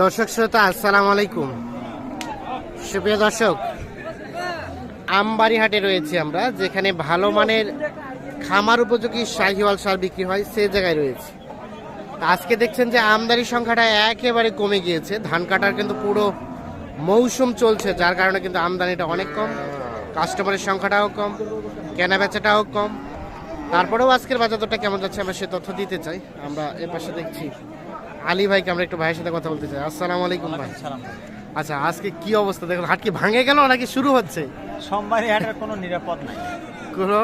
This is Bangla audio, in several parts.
দর্শক শ্রোতা, আসসালাম আলাইকুম। সুপ্রিয় দর্শক আমবাড়ি হাটে রয়েছি আমরা, যেখানে ভালো মানের খামার উপযোগী শাহিওয়াল সার বিক্রি হয়, সে জায়গায় রয়েছে। আজকে দেখছেন যে আমদানি সংখ্যাটা একেবারে কমে গিয়েছে, ধান কাটার কিন্তু পুরো মৌসুম চলছে, যার কারণে কিন্তু আমদানিটা অনেক কম, কাস্টমারের সংখ্যাটাও কম কেনা বেচাটাও কম। তারপরেও আজকের বাজার দরটা কেমন যাচ্ছে, আমরা সে তথ্য দিতে চাই। আমরা এর পাশে দেখছি। আলী ভাইকে আমরা একটু ভাইয়ের সাথে কথা বলতে চাই। আসসালামু আলাইকুম ভাই। আচ্ছা আজকে কি অবস্থা? দেখুন হাট কি ভাঙে গেল নাকি শুরু হচ্ছে? সোমবারে হাটের কোনো নিরাপদ নাই। কোনো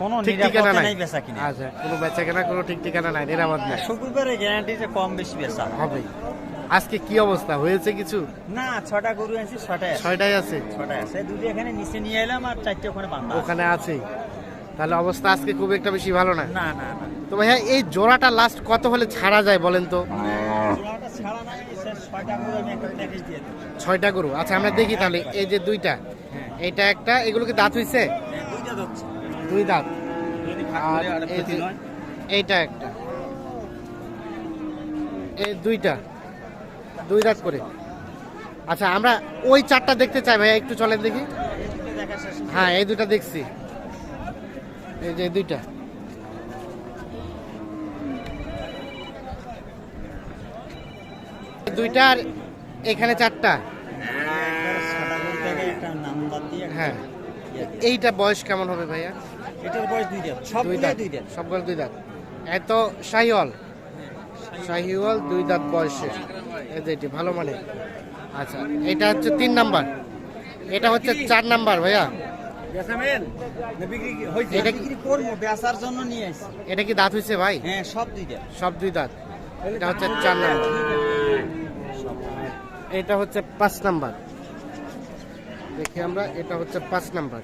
কোনো ঠিক ঠিকানা নাই বেচা কিনা। আচ্ছা কোনো বেচা কেনা কোনো ঠিক ঠিকানা নাই নিরাপদ নাই। শুক্রবারে গ্যারান্টি যে কম বেশি বেচা হবে। আজকে কি অবস্থা? হয়েছে কিছু? না ছটা গরু আনছি ছটায় আছে। ছয়টাই আছে? ছটায় আছে। দুটো এখানে নিচে নিয়ে এলাম আর চারটে ওখানে বান্ধা ওখানে আছে। তাহলে অবস্থা আজকে খুব একটা বেশি ভালো না? না না না। তো ভাইয়া এই জোড়াটা লাস্ট কত হলে ছাড়া যায় বলেন তো? ছয়টা গরু আচ্ছা আমরা দেখি তাহলে এই যে দুইটা এইটা একটা এগুলো কি দাঁত হইছে? হ্যাঁ, দুই দাঁত। আর হয়। এইটা একটা। এই দুইটা। দুই দাঁত করে। আচ্ছা আমরা ওই চারটা দেখতে চাই ভাইয়া একটু চলেন দেখি। হ্যাঁ এই দুটা দেখছি। এই যে দুইটা। দুইটা আর এখানে চারটা। হ্যাঁ। এইটা বয়স কেমন হবে ভাইয়া? এটার বয়স দুই দাঁত। সব দুই দাঁত। দুই দাঁত। সবগুলো দুই দাঁত। এত শাহিওয়াল? শাহিওয়াল দুই দাঁত বয়সে। এই এটি ভালো মানে। আচ্ছা এটা হচ্ছে তিন নাম্বার। এটা হচ্ছে চার নাম্বার ভাইয়া। এটা কি দাঁত হয়েছে ভাই? হ্যাঁ সব দুই দাঁত। সব দুই দাঁত। এটা হচ্ছে চার নাম্বার। এটা হচ্ছে পাঁচ নাম্বার। দেখি আমরা এটা হচ্ছে পাঁচ নাম্বার।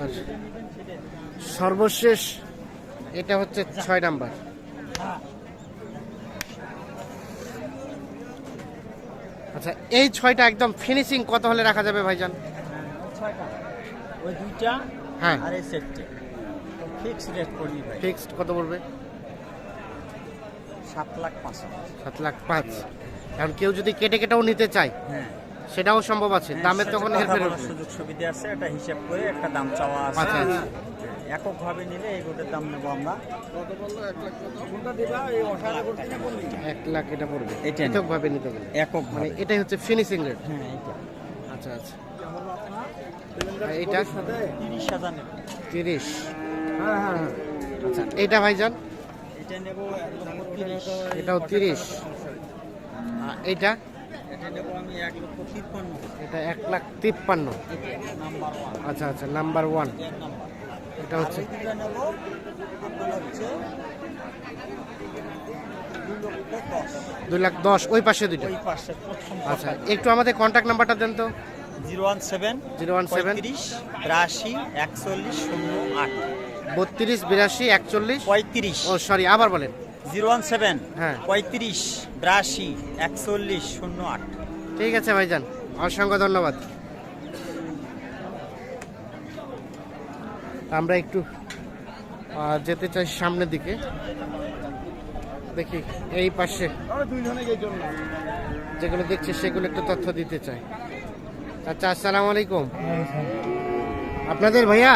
আর সর্বশেষ এটা হচ্ছে ছয় নাম্বার। আচ্ছা এই ছয়টা একদম ফিনিশিং কত হলে রাখা যাবে ভাইজান? ছয়টা। ওই দুইটা হ্যাঁ। আর এই সেটটা ফিক্স রেট করবি ভাই। ফিক্সড কত পড়বে? সাত লাখ পাঁচ সাত লাখ পাঁচ। কারণ কেউ যদি কেটে কেটেও নিতে চায় হ্যাঁ। সেটাও সম্ভব আছে। দামের তখন কথা হেরফের সুযোগ সুবিধা আছে একটা হিসাব করে একটা দাম চাওয়া আছে। আচ্ছা, আচ্ছা। একক নিলে এই গোটের দাম নেব আমরা। কোনটা দিবা? এই অসাধু করতে না বললি? এক লাখ এটা পড়বে। এটা পৃথক ভাবে নিতে গেলে একক মানে এটাই হচ্ছে ফিনিশিং রেট হ্যাঁ এটা। আচ্ছা আচ্ছা। এটা? তিরিশ হাজার তিরিশ। আচ্ছা এটা ভাইজান? এটাও তিরিশ। আর এটা? এটা এক লাখ তিপ্পান্ন। আচ্ছা আচ্ছা নাম্বার ওয়ান। এটা হচ্ছে। দুই লাখ দশ ওই পাশে দুইটা। আচ্ছা একটু আমাদের কন্ট্যাক্ট নাম্বারটা দেন তো। Zero one seven zero one seven. পঁয়ত্রিশ বিরাশি একচল্লিশ শূন্য আট। বত্রিশ বিরাশি একচল্লিশ? পঁয়ত্রিশ। ও সরি আবার বলেন। জিরো ওয়ান সেভেন হ্যাঁ। পঁয়ত্রিশ বিরাশি একচল্লিশ শূন্য আট। ঠিক আছে ভাইজান। অসংখ্য ধন্যবাদ। আমরা একটু যেতে চাই সামনের দিকে। দেখি এই পাশে যেগুলো দেখছি সেগুলো একটু তথ্য দিতে চাই। আচ্ছা আসসালামু আলাইকুম। আপনাদের ভাইয়া?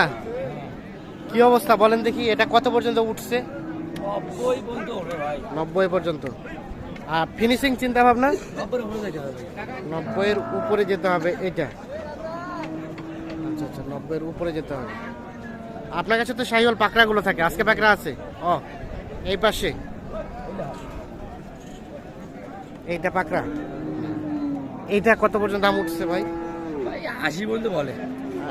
কি অবস্থা বলেন দেখি এটা কত পর্যন্ত উঠছে? নব্বই পর্যন্ত আর ফিনিশিং চিন্তা ভাবনা নব্বইয়ের উপরে যেতে হবে এটা। আচ্ছা আচ্ছা নব্বইয়ের উপরে যেতে হবে। আপনার কাছে তো শাহিওয়াল পাকড়াগুলো থাকে আজকে পাকড়া আছে। ও এই পাশে। এইটা পাকড়া। এইটা কত পর্যন্ত দাম উঠছে ভাই? ভাই আশি বলতে বলে।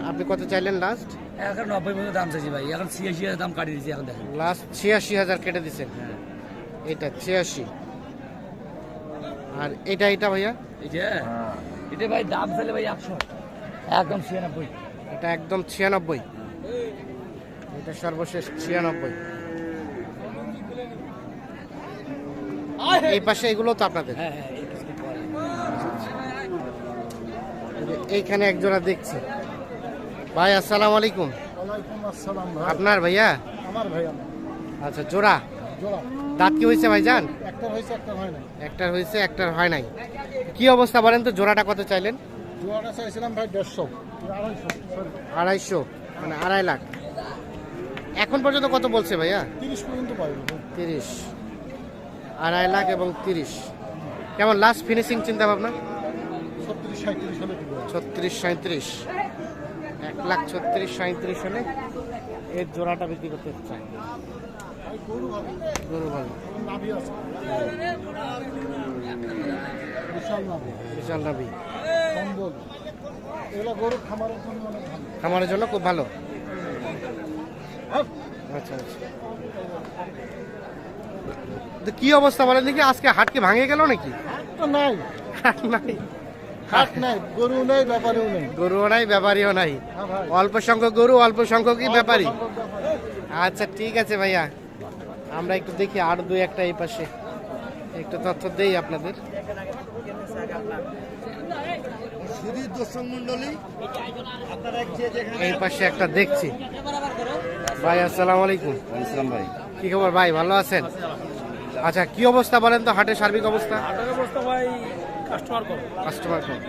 আপনি কত চাইলেন লাস্ট এখন নব্বই পর্যন্ত দাম চাইছি ভাই। এখন ছিয়াশি হাজার দাম কাটিয়ে দিচ্ছি এখন দেখেন। লাস্ট ছিয়াশি হাজার কেটে দিচ্ছেন এটা ছিয়াশি। আর এটা এটা ভাইয়া? এই যে এটা ভাই দাম চাইলে ভাই একশো। একদম ছিয়ানব্বই। এটা একদম ছিয়ানব্বই। এটা সর্বশেষ ছিয়ানব্বই। এই পাশে এগুলো তো আপনাদের? হ্যাঁ হ্যাঁ এইখানে একজোড়া দেখছি। ভাই আসসালামু আলাইকুম। আসসালাম আপনার ভাইয়া? আমার ভাই আচ্ছা জোড়া? জোড়া। দাঁত কি হয়েছে ভাইজান? একটা হয়েছে একটা হয় না একটার হয়েছে একটার হয় নাই। কি অবস্থা বলেন তো জোড়াটা কত চাইলেন? চাইছিলাম ভাই দেড়শো। আড়াইশো মানে আড়াই লাখ। এখন পর্যন্ত কত বলছে ভাইয়া? তিরিশ পর্যন্ত তিরিশ। আড়াই লাখ এবং তিরিশ। কেমন লাস্ট ফিনিশিং চিন্তা ভাবনা? ছত্রিশ সাঁত্রিশ ছত্রিশ সাঁত্রিশ এক লাখ ছত্রিশ সাঁত্রিশ হলে এর জোড়াটা বিক্রি করতে চাই গরু ভালো। বিশাল নাবি গরু খামারের জন্য খুব ভালো। আচ্ছা আচ্ছা। কি অবস্থা বলেন দেখি আজকে হাট কি ভাঙে গেল নাকি? নাই। হাট নাই। হাট নাই গরু নেই ব্যাপারেও নেই। গরুও নাই ব্যাপারীও নাই। হ্যাঁ অল্প সংখ্যক গরু অল্প সংখ্যকই ব্যাপারী। আচ্ছা ঠিক আছে ভাইয়া। আমরা একটু দেখি আর দুই একটা এই পাশে। একটু তথ্য দেই আপনাদের। এই পাশে একটা দেখছি। ভাই আসসালামু আলাইকুম। ইসলাম ভাই। কি খবর? ভাই ভালো আছেন? আচ্ছা কি অবস্থা বলেন তো? হাটের সার্বিক অবস্থা? আটের অবস্থা ভাই কাস্টমার কম। কাস্টমার কম।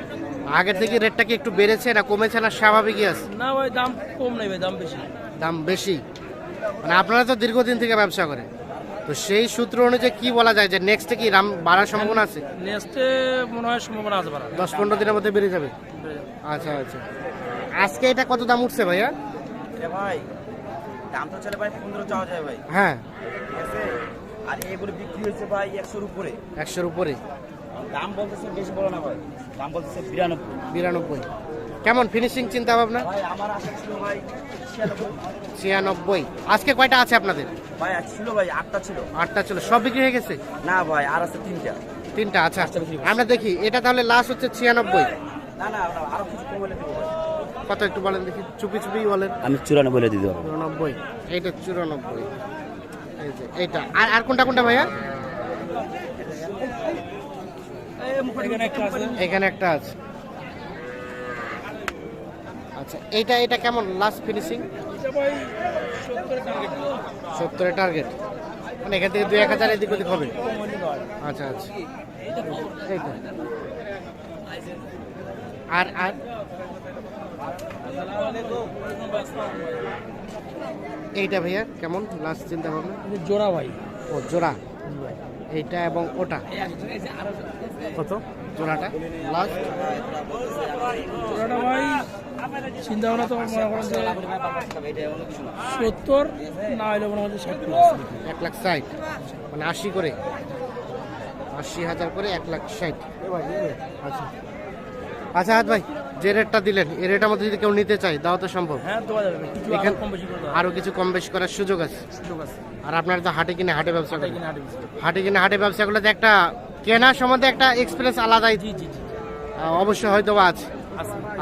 আগের থেকে রেটটা কি একটু বেড়েছে না কমেছে না স্বাভাবিকই আছে? না ভাই দাম কম নেই ভাই দাম বেশি। দাম বেশি? মানে আপনারা তো দীর্ঘদিন থেকে ব্যবসা করেন। তো সেই সূত্র অনুযায়ী কি বলা যায় যে নেক্সটে কি দাম বাড়ার সম্ভাবনা আছে? নেক্সটে মনে হয় সম্ভাবনা আছে বাড়া দশ পনেরো দিনের মধ্যে বেড়ে যাবে? আচ্ছা আচ্ছা। আজকে এটা কত দাম উঠছে ভাইয়া? ভাই দাম তো চলে ভাই পনেরো চাওয়া যায় ভাই। হ্যাঁ। ঠিক আছে? আর এগুলো বিক্রি হয়েছে ভাই একশোর উপরে। একশোর উপরে। দাম বলতেছে বেশি বলো না ভাই। দাম বলতেছে বিরানব্বই। বিরানব্বই। কেমন ফিনিশিং চিন্তা ভাবনা? ভাই আমার আশা ছিল ভাই ছিয়ানব্বই। আজকে কয়টা আছে আপনাদের? ভাই ছিল ভাই আটটা ছিল। আটটা ছিল। সব বিক্রি হয়ে গেছে? না ভাই আর আছে তিনটা। তিনটা আচ্ছা। আমরা দেখি এটা তাহলে লাস্ট হচ্ছে ছিয়ানব্বই। না না আরও কিছু কমলে দেবো কত একটু বলেন দেখি চুপি চুপি বলেন। আমি চুরানব্বই বলে দিতে পারব চুরানব্বই এইটা চুরানব্বই। এই যে এইটা। আর আর কোনটা কোনটা ভাইয়া? এখানে একটা আছে? আচ্ছা এইটা এটা কেমন? লাস্ট ফিনিশিং এটা ভাই সত্তরের টার্গেট মানে এখান থেকে দুই এক হাজার এদিক ওদিক হবে? আচ্ছা আচ্ছা। আর আর? এইটা ভাইয়া কেমন? লাস্ট চিন্তা ভাবনা? জোড়া ভাই। ও জোড়া। এইটা এবং ওটা। কত? জোড়াটা লাস্ট জোড়াটা ভাই চিন্তা ভাবনা তো মনে করেন যে সত্তর না হলে মনে ষাট এক লাখ ষাট। মানে আশি করে। আশি হাজার করে এক লাখ ষাট। আচ্ছা। আচ্ছা হাত ভাই। যে রেটটা দিলেন এই রেটের মধ্যে যদি কেউ নিতে চায় দাও তো সম্ভব। হ্যাঁ দেওয়া যাবে কিছু আরও কম বেশি করে আরও কিছু কম বেশি করার সুযোগ আছে। সুযোগ আছে। আর আপনারা তো হাটে কিনে হাটে ব্যবসা করেন কিনে হাটে কিনে হাটে ব্যবসাগুলোতে একটা কেনার সম্বন্ধে একটা এক্সপিরিয়েন্স আলাদাই। জি অবশ্যই হয়তো আছে।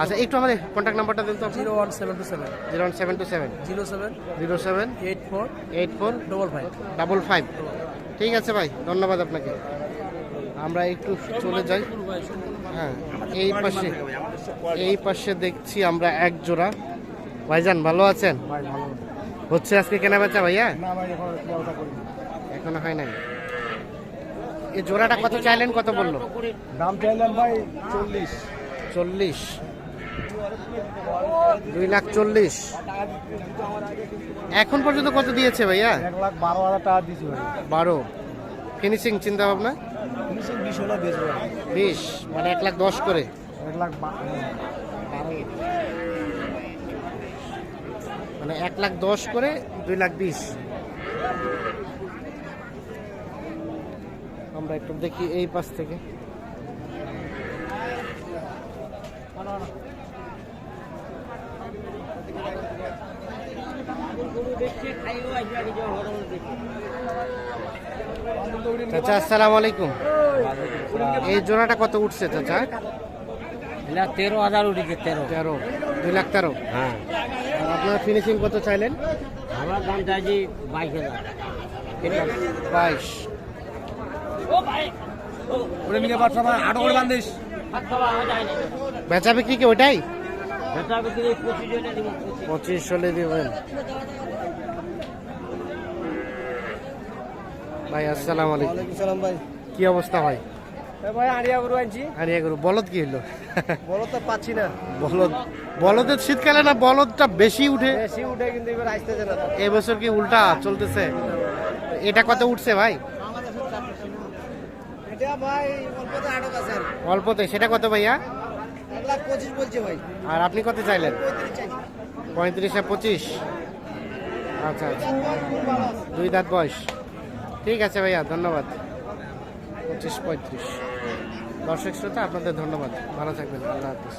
আচ্ছা একটু আমাদের কন্ট্যাক্ট নাম্বারটা দিন তো zero one seven two seven. Zero one seven two seven. Zero seven zero seven eight four eight four double five. Double five. ঠিক আছে ভাই ধন্যবাদ আপনাকে। আমরা একটু চলে যাই। হ্যাঁ। এই পাশে এই পাশে দেখছি আমরা এক জোড়া। ভাইজান ভালো আছেন? হচ্ছে আজকে কেনা বেচা ভাইয়া এখন হয় নাই। এই জোড়াটা কত চাইলেন কত বলল? দাম চাইলাম ভাই চল্লিশ। চল্লিশ। দুই লাখ চল্লিশ। এখন পর্যন্ত কত দিয়েছে ভাইয়া? এক লাখ বারো হাজার টাকা দিয়েছি বারো। ফিনিশিং চিন্তা ভাবনা বিশ মানে এক লাখ দশ করে। এক লাখ মানে এক লাখ দশ করে দুই লাখ বিশ। আমরা একটু দেখি এই পাশ থেকে। চাচা আসসালামু আলাইকুম। এই জোড়াটা কত উঠছে চাচা? তেরো হাজার উঠেছে তেরো। তেরো দুই লাখ তেরো। হ্যাঁ। আপনার ফিনিশিং কত চাইলেন? আমার দাম চাইছি বাইশ হাজার। বাইশ। বেচা বিক্রি কি ওইটাই? পঁচিশ হলে দিবেন। ভাই আসসালামু আলাইকুম। সালাম ভাই। কি অবস্থা ভাই? ভাই আড়িয়া গরু আনছি। এগুলো বলদ কি হলো বলো তো পাচ্ছি না। বলদ বলদের শীতকালে না বলদটা বেশি উঠে। বেশি উঠে কিন্তু এবার আসতেছে না। এবছর কি উল্টা চলতেছে? এটা কত উঠছে ভাই? অল্পতে সেটা কত ভাইয়া? আর আপনি কত চাইলেন? পঁয়ত্রিশ পঁয়ত্রিশে পঁচিশ? আচ্ছা আচ্ছা। দুই দাঁত বয়স। ঠিক আছে ভাইয়া ধন্যবাদ। পঁচিশ পঁয়ত্রিশ। দর্শক শ্রোতা আপনাদের ধন্যবাদ। ভালো থাকবেন আল্লাহ হাফিজ।